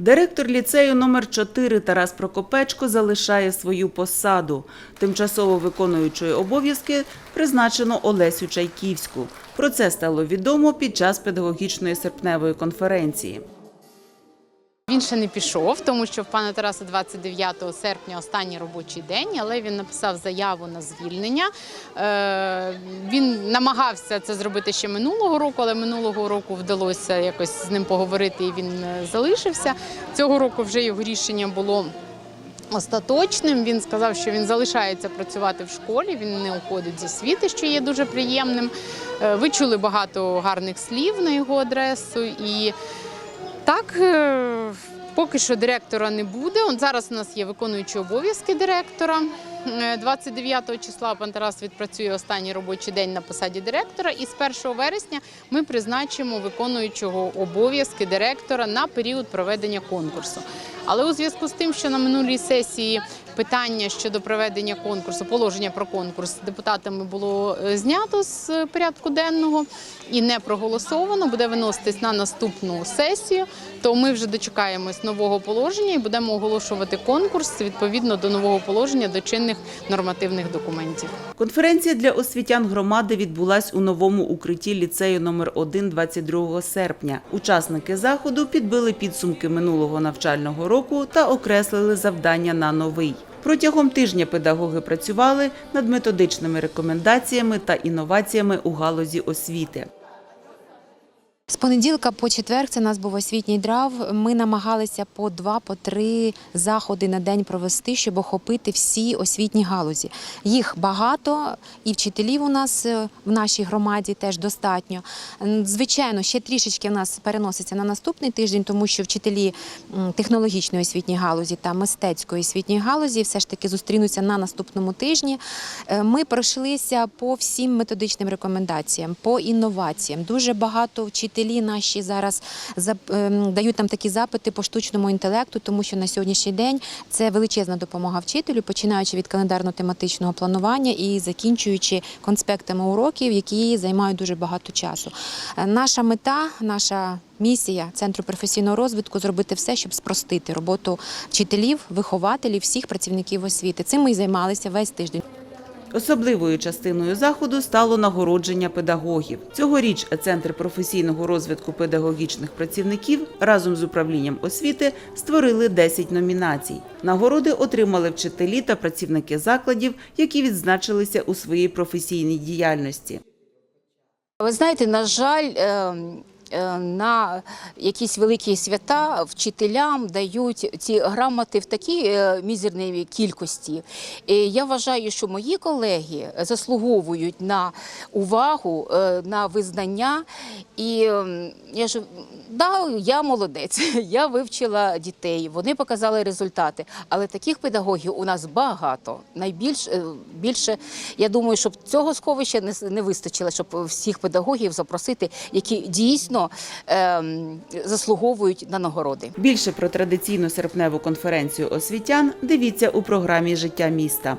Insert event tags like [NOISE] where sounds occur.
Директор ліцею номер 4 Тарас Прокопечко залишає свою посаду. Тимчасово виконуючої обов'язки призначено Олесю Чайківську. Про це стало відомо під час педагогічної серпневої конференції. Він ще не пішов, тому що в пана Тараса 29 серпня останній робочий день, але він написав заяву на звільнення. Е, Він намагався це зробити ще минулого року, але минулого року вдалося якось з ним поговорити, і він е, залишився. Цього року вже його рішення було. Остаточним він сказав, що він залишається працювати в школі, він не уходить з освіти, що є дуже приємним. Е, Ви чули багато гарних слів на його адресу, і так, е, поки що директора не буде. От зараз у нас є виконуючі обов'язки директора. Е, 29 числа пан Тарас відпрацює останній робочий день на посаді директора, і з 1 вересня ми призначимо виконуючого обов'язки директора на період проведення конкурсу. Але у зв'язку з тим, що на минулій сесії питання щодо проведення конкурсу, положення про конкурс депутатами було е, знято з е, порядку денного і не проголосовано, буде виноситись на наступну сесію. То ми вже дочекаємось нового положення і будемо оголошувати конкурс відповідно до нового положення до чинних нормативних документів. Конференція для освітян громади відбулась у новому укритті ліцею номер 1 22 серпня. Учасники заходу підбили підсумки минулого навчального року та окреслили завдання на новий. Протягом тижня педагоги працювали над методичними рекомендаціями та інноваціями у галузі освіти. Понеділка по четвер це у нас був освітній драв. Ми намагалися по два, по три заходи на день провести, щоб охопити всі освітні галузі. Їх багато, і вчителів у нас е, в нашій громаді теж достатньо. Звичайно, ще трішечки в нас переноситься на наступний тиждень, тому що вчителі технологічної освітньої галузі та мистецької освітньої галузі все ж таки зустрінуться на наступному тижні. Е, Ми пройшлися по всім методичним рекомендаціям, по інноваціям. Дуже багато вчителі наші зараз ем, дають нам такі запити по штучному інтелекту, тому що на сьогоднішній день це величезна допомога вчителю, починаючи від календарно-тематичного планування і закінчуючи конспектами уроків, які займають дуже багато часу. Е, Наша мета, наша місія центру професійного розвитку зробити все, щоб спростити роботу вчителів, вихователів, всіх працівників освіти. Цим ми і займалися весь тиждень. Особливою частиною заходу стало нагородження педагогів. Цьогоріч Центр професійного розвитку педагогічних працівників разом з управлінням освіти створили 10 номінацій. Нагороди отримали вчителі та працівники закладів, які відзначилися у своїй професійній діяльності. Ви знаєте, на жаль, е, е, на якісь великі свята вчителям дають ці грамоти в такій е, мізерній кількості. І я вважаю, що мої колеги заслуговують на увагу, е, на визнання. І я ж да, я молодець, [LAUGHS] я вивчила дітей, вони показали результати. Але таких педагогів у нас багато. Найбільш е, більше, я думаю, щоб цього сховища не вистачило, щоб всіх педагогів запросити, які дійсно ем, заслуговують на нагороди. Більше про традиційну серпневу конференцію освітян дивіться у програмі Життя міста.